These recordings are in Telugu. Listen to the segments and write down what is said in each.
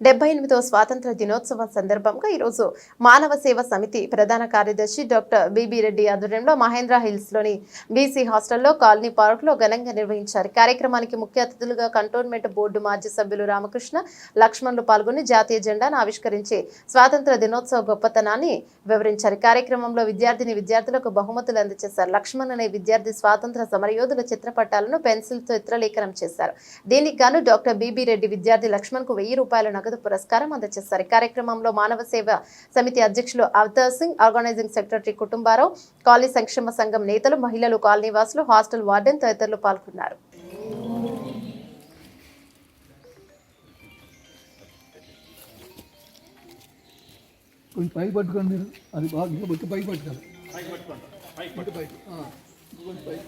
డెబ్బై ఎనిమిదో స్వాతంత్ర దినోత్సవం సందర్భంగా ఈరోజు మానవ సేవ సమితి ప్రధాన కార్యదర్శి డాక్టర్ బీబీ రెడ్డి ఆధ్వర్యంలో మహేంద్ర హిల్స్లోని బీసీ హాస్టల్లో కాలనీ పార్క్లో ఘనంగా నిర్వహించారు. కార్యక్రమానికి ముఖ్య అతిథులుగా కంటోన్మెంట్ బోర్డు మాజీ సభ్యులు రామకృష్ణ లక్ష్మణ్లు పాల్గొని జాతీయ జెండాను ఆవిష్కరించి స్వాతంత్ర దినోత్సవ గొప్పతనాన్ని వివరించారు. కార్యక్రమంలో విద్యార్థిని విద్యార్థులకు బహుమతులు అందజేశారు. లక్ష్మణ్ అనే విద్యార్థి స్వాతంత్ర సమరయోధుల చిత్రపటాలను పెన్సిల్తో చిత్రలేఖనం చేశారు. దీనికి గాను డాక్టర్ బిబి రెడ్డి విద్యార్థి లక్ష్మణ్కు వెయ్యి రూపాయల నగదు పురస్కారం అందజేశారు. ఈ కార్యక్రమంలో మానవ సేవ సమితి అధ్యక్షులు Avtar Singh organising secretary Kutumbarao colony సంక్షేమ సంఘం నేతలు మహిళలు కాలనీ వాసులు హాస్టల్ వార్డెన్ తదితరులు పాల్గొన్నారు. కొంచెం పైకి పట్టుకోండి మీరు. అది బాగా ఇంకా బొట్టు పైకి పట్టుకోండి. ఇటు పైకి ఆ, ఇంకొంచెం పైకి.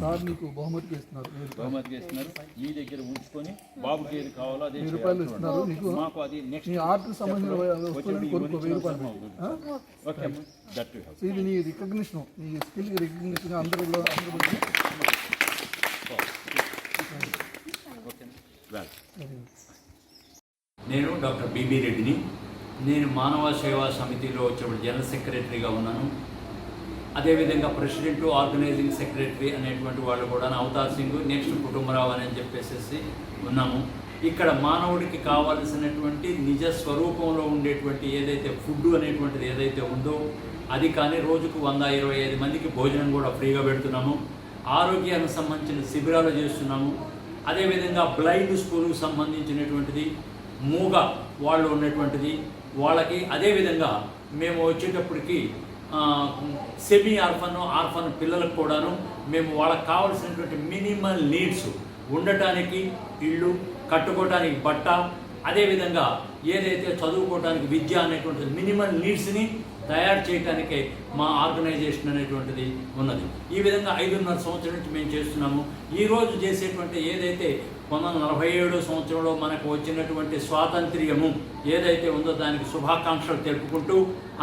సార్ మీకు బహుమతి ఇస్తున్నారు. బహుమతి చేస్తున్నారు మీ దగ్గర ఉంచుకొని బాబుకి ఏది కావాలో అదే వెయ్యి రూపాయలు ఇస్తున్నారు నీకు మాకు అది నెక్స్ట్ నీ ఆర్ట్కి సంబంధించిన వస్తువులను కొనుక్కో వెయ్యి రూపాయలు? ఓకే దట్ ఇది నీ రికగ్నిషన్ నీ స్కిల్ రికగ్నిషన్ అందరూ అందరూ నేను డాక్టర్ బీబీ రెడ్డిని. నేను మానవ సేవా సమితిలో వచ్చినప్పుడు జనరల్ సెక్రటరీగా ఉన్నాను. అదేవిధంగా ప్రెసిడెంట్ ఆర్గనైజింగ్ సెక్రటరీ అనేటువంటి వాళ్ళు కూడా అవతార్ సింగ్ నెక్స్ట్ కుటుంబరావు అని చెప్పేసి ఉన్నాము. ఇక్కడ మానవుడికి కావాల్సినటువంటి నిజ స్వరూపంలో ఉండేటువంటి ఏదైతే ఫుడ్ అనేటువంటిది ఏదైతే ఉందో అది కానీ రోజుకు వంద ఇరవై ఐదు మందికి భోజనం కూడా ఫ్రీగా పెడుతున్నాము. ఆరోగ్యానికి సంబంధించిన శిబిరాలు చేస్తున్నాము. అదేవిధంగా బ్లైండ్ స్కూల్కి సంబంధించినటువంటిది మూగ వాళ్ళు ఉన్నటువంటిది వాళ్ళకి అదేవిధంగా మేము వచ్చేటప్పటికి సెమీ ఆర్ఫన్ ఆర్ఫన్ పిల్లలకు కూడాను మేము వాళ్ళకి కావాల్సినటువంటి మినిమల్ నీడ్స్ ఉండటానికి ఇళ్ళు కట్టుకోవటానికి బట్ట అదేవిధంగా ఏదైతే చదువుకోవడానికి విద్య అనేటువంటి మినిమల్ నీడ్స్ని తయారు చేయడానికే మా ఆర్గనైజేషన్ అనేటువంటిది ఉన్నది. ఈ విధంగా ఐదున్నర సంవత్సరం నుంచి మేము చేస్తున్నాము. ఈరోజు చేసేటువంటి ఏదైతే పంతొమ్మిది వందల నలభై ఏడో సంవత్సరంలో మనకు వచ్చినటువంటి స్వాతంత్ర్యము ఏదైతే ఉందో దానికి శుభాకాంక్షలు తెలుపుకుంటూ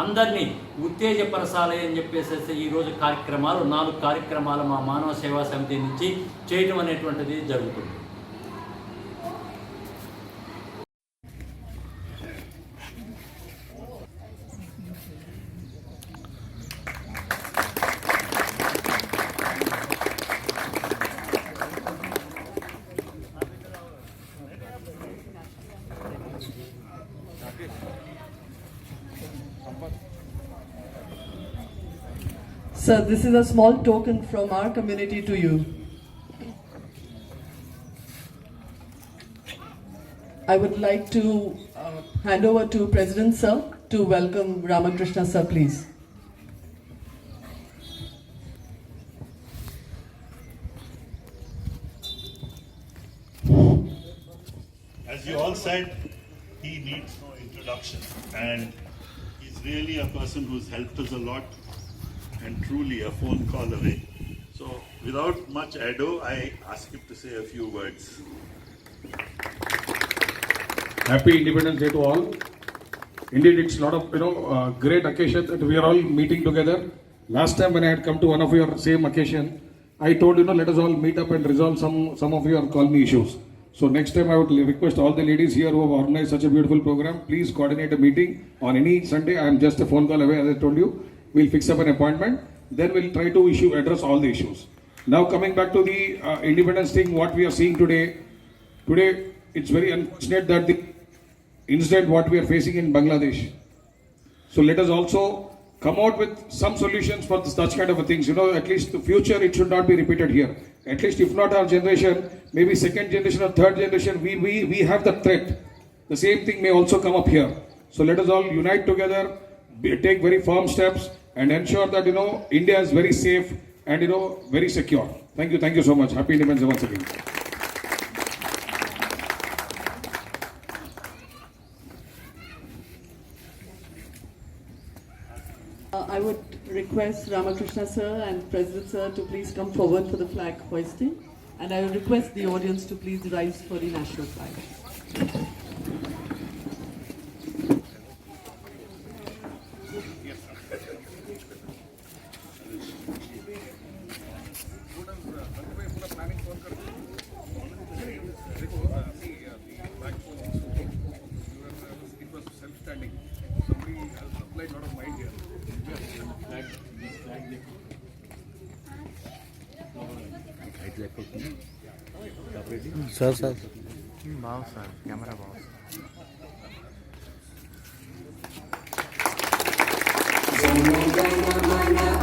అందరినీ ఉత్తేజపరచాలి అని చెప్పేసి ఈరోజు కార్యక్రమాలు నాలుగు కార్యక్రమాలు మా మానవ సేవా సమితి నుంచి చేయడం అనేటువంటిది జరుగుతుంది. Sir, this is a small token from our community to you. I would like to uh, hand over to President Sir to welcome Ramakrishna Sir, please. As you all said, he needs no introduction, and he's really a person who's helped us a lot, and truly a phone call away. So, without much ado, I ask him to say a few words. Happy Independence Day to all. Indeed, it's a lot of you know uh, great occasion that we are all meeting together. Last time when I had come to one of your same occasion, I told you know let us all meet up and resolve some some of your colony issues. So next time I would request all the ladies here who have organized such a beautiful program, please coordinate a meeting on any Sunday. I am just a phone call away, as I told you. We'll fix up an appointment. Then we'll try to issue address all the issues. Now coming back to the uh, independence thing, what we are seeing today. Today, it's very unfortunate that the incident what we are facing in Bangladesh. So let us also come out with some solutions for such kind of a things. You know, at least the future it should not be repeated here. At least if not our generation, maybe second generation or third generation, we, we, we have the threat. The same thing may also come up here. So let us all unite together, take very firm steps and ensure that, you know, India is very safe and, you know, very secure. Thank you, thank you so much. Happy Independence Day once again. Uh, I would request Ramakrishna Sir and President Sir to please come forward for the flag hoisting. And I will request the audience to please rise for the national flag. सर सर बाव सर कैमरा बाव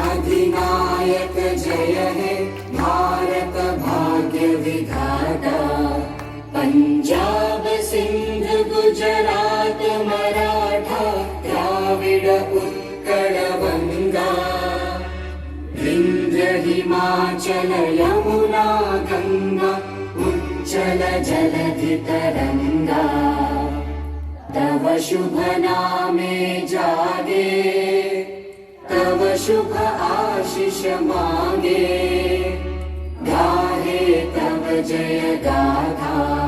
अधिनायक जय है भारत भाग्य विधाता पंजाब सिंध गुजरात मराठा द्राविड बंगा इंद्र हिमाचल यमुना उच्चल जलधि तरंगा तव शुभ नामे जागे तव शुभ आशिष मागे। गाहे तव जय गाथा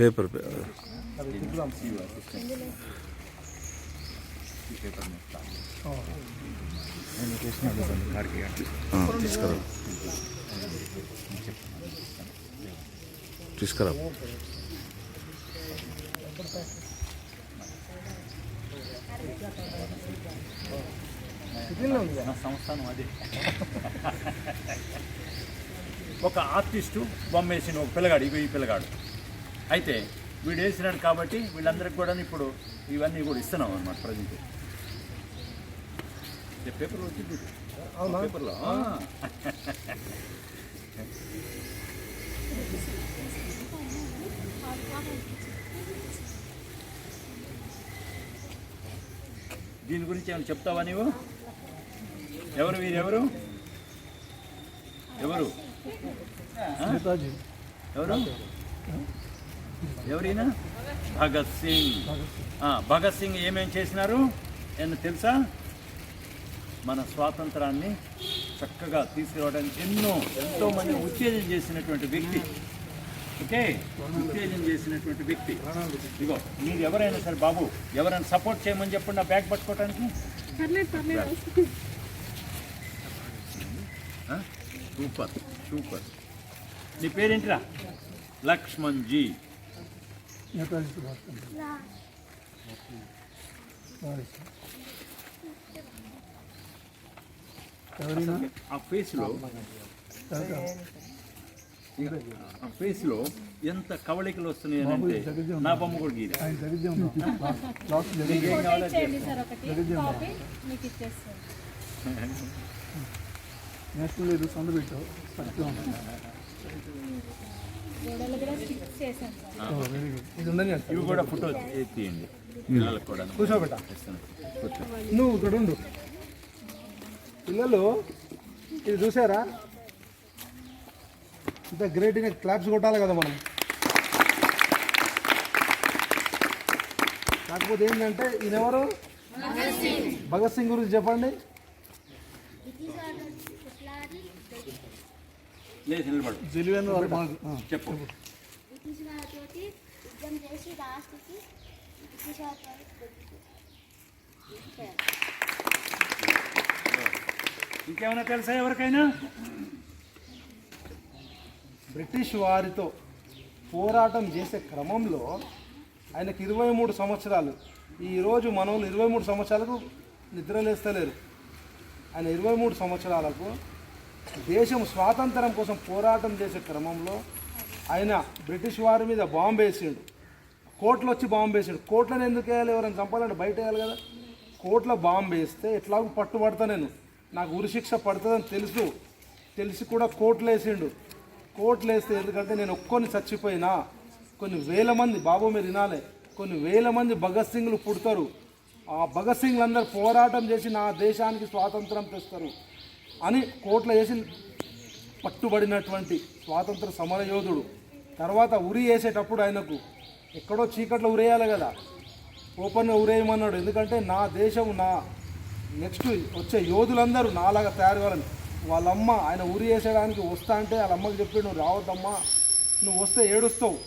పేపర్ తీసుకురా. తీసుకురా. సంస్థానం అదే ఒక ఆర్టిస్టు బొమ్మ వేసిన ఒక పిల్లగాడు ఇవి ఈ పిల్లగాడు. అయితే వీడు వేసినాడు కాబట్టి వీళ్ళందరికీ కూడా ఇప్పుడు ఇవన్నీ కూడా ఇస్తున్నాం అనమాట ప్రజెంట్. పేపర్లో వచ్చింది. పేపర్లో. దీని గురించి ఏమైనా చెప్తావా నీవు? ఎవరు వీరెవరు ఎవరు? ఎవరు? ఎవరైనా? భగత్ సింగ్. భగత్ సింగ్ ఏమేం చేసినారు? ఏమన్నా తెలుసా? మన స్వాతంత్రాన్ని చక్కగా తీసుకురావడానికి ఎన్నో ఎంతో మంది ఉత్తేజం చేసినటువంటి వ్యక్తి. ఓకే? ఉత్తేజం చేసినటువంటి వ్యక్తి. ఇగో మీరు ఎవరైనా సరే బాబు ఎవరైనా సపోర్ట్ చేయమని చెప్పండి ఆ బ్యాగ్ పట్టుకోవడానికి? సూపర్ సూపర్ నీ పేరేంటిరా? లక్ష్మణ్ జీ ఆ ఫేస్లో ఆ ఫేస్లో ఎంత కవళికలు వస్తున్నాయి అంటే నా బొమ్మ కూడా ఇచ్చేస్తాను. నేషనల్ సొంత పెట్టావు సత్యం గోడలు కూడా ఫిక్స్ చేశాను సార్ వెరీ గుడ్ ఇది ఉందని ఇవి కూడా ఫోటో తీయండి. పిల్లలకు కూడా కూర్చోబెట్ట. నువ్వు ఇక్కడ ఉండు. పిల్లలు ఇది చూసారా? ఇంత గ్రేట్ క్లాప్స్ కొట్టాలి కదా మనం. కాకపోతే ఏంటంటే ఈయన ఎవరు భగత్ సింగ్ గురించి చెప్పండి. లేచి నిలబడు. చెప్పు. యుద్ధం చేసి లాస్ట్కి ఇంకేమైనా తెలుసా ఎవరికైనా? బ్రిటిష్ వారితో పోరాటం చేసే క్రమంలో ఆయనకి ఇరవై మూడు సంవత్సరాలు. ఈరోజు మనోళ్ళు ఇరవై మూడు సంవత్సరాలకు నిద్రలేస్తలేరు. ఆయన ఇరవై మూడు సంవత్సరాలకు దేశం స్వాతంత్రం కోసం పోరాటం చేసే క్రమంలో ఆయన బ్రిటిష్ వారి మీద బాంబు వేసిండు. కోట్లు వచ్చి బాంబు వేసిండు. కోట్లను ఎందుకు వేయాలి? ఎవరైనా చంపాలంటే బయట వేయాలి కదా. కోట్ల బాంబు వేస్తే ఎట్లాగో పట్టుబడతా నేను. నాకు ఉరిశిక్ష పడుతుందని తెలుసు. తెలిసి కూడా కోట్లు వేసిండు. కోట్లు వేస్తే ఎందుకంటే నేను ఒక్కొని చచ్చిపోయినా. కొన్ని వేల మంది బాబు మీరు వినాలి. కొన్ని వేల మంది భగత్ సింగ్లు పుడతారు. ఆ భగత్ సింగ్లు అందరు పోరాటం చేసి నా దేశానికి స్వాతంత్రం తెస్తారు. అని కోట్ల వేసి పట్టుబడినటువంటి స్వాతంత్ర సమరయోధుడు. తర్వాత ఉరి వేసేటప్పుడు ఆయనకు ఎక్కడో చీకట్లో ఉరేయాలి కదా. ఓపెన్గా ఉరేయమన్నాడు. ఎందుకంటే నా దేశం నా నెక్స్ట్ వచ్చే యోధులందరూ నాలాగా తయారు కావాలని వాళ్ళమ్మ ఆయన ఉరి వేసేయడానికి వస్తా అంటే వాళ్ళ అమ్మకి చెప్పి నువ్వు రావద్దమ్మా. నువ్వు వస్తే ఏడుస్తావు.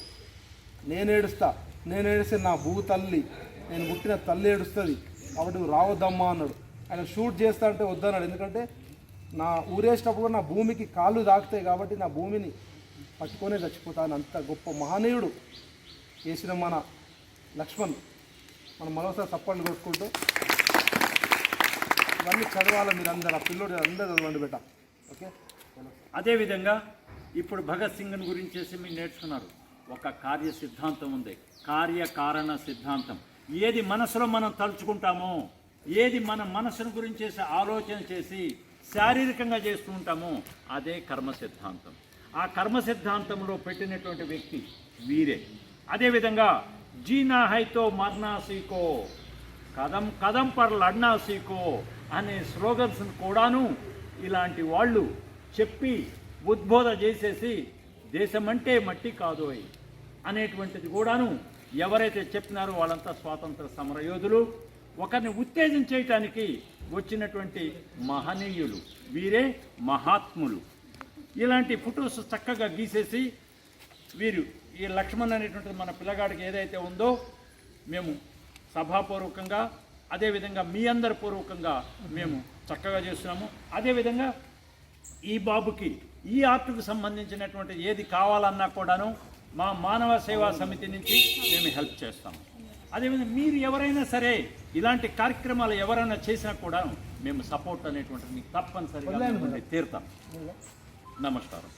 నేను ఏడుస్తా. నేను ఏడిస్తే నా భూ తల్లి నేను పుట్టిన తల్లి ఏడుస్తుంది. కాబట్టి నువ్వు రావద్దమ్మా అన్నాడు. ఆయన షూట్ చేస్తా అంటే వద్దన్నాడు. ఎందుకంటే నా ఊరేసేటప్పుడు నా భూమికి కాళ్ళు తాకుతాయి కాబట్టి నా భూమిని పట్టుకొనే చచ్చిపోతాను. అంత గొప్ప మహనీయుడు చేసిన మన లక్ష్మణ్. మనం మరోసారి చప్పట్లు కొట్టుకుంటూ ఇవన్నీ చదవాలి మీరు అందరు ఆ పిల్లోడు అందరూ చదవండి బెట. ఓకే? అదేవిధంగా ఇప్పుడు భగత్ సింగ్ని గురించేసి మీరు నేర్చుకున్నారు. ఒక కార్య సిద్ధాంతం ఉంది. కార్యకారణ సిద్ధాంతం. ఏది మనసులో మనం తలుచుకుంటామో ఏది మన మనసును గురించేసి ఆలోచన చేసి శారీరకంగా చేస్తూ ఉంటామో అదే కర్మ సిద్ధాంతం. ఆ కర్మ సిద్ధాంతంలో పెట్టినటువంటి వ్యక్తి వీరే. అదేవిధంగా జీనా హైతో మర్నా కదం కదం పర్ లడ్నాసీకో అనే స్లోగన్స్ కూడాను ఇలాంటి వాళ్ళు చెప్పి ఉద్బోధ చేసేసి దేశమంటే మట్టి కాదోయ్ అనేటువంటిది కూడాను ఎవరైతే చెప్పినారో వాళ్ళంతా స్వాతంత్ర సమరయోధులు. ఒకరిని ఉత్తేజం చేయటానికి వచ్చినటువంటి మహనీయులు. వీరే మహాత్ములు. ఇలాంటి ఫొటోస్ చక్కగా గీసేసి వీరు ఈ లక్ష్మణ్ అనేటువంటిది మన పిల్లగాడికి ఏదైతే ఉందో మేము సభాపూర్వకంగా అదేవిధంగా మీ అందరి పూర్వకంగా మేము చక్కగా చేస్తున్నాము. అదేవిధంగా ఈ బాబుకి ఈ ఆర్ట్కు సంబంధించినటువంటి ఏది కావాలన్నా కూడాను మా మానవ సేవా సమితి నుంచి మేము హెల్ప్ చేస్తాము. అదేవిధంగా మీరు ఎవరైనా సరే ఇలాంటి కార్యక్రమాలు ఎవరైనా చేసినా కూడా మేము సపోర్ట్ అనేటువంటిది మీకు తప్పనిసరిగా తీరుతాం. నమస్కారం.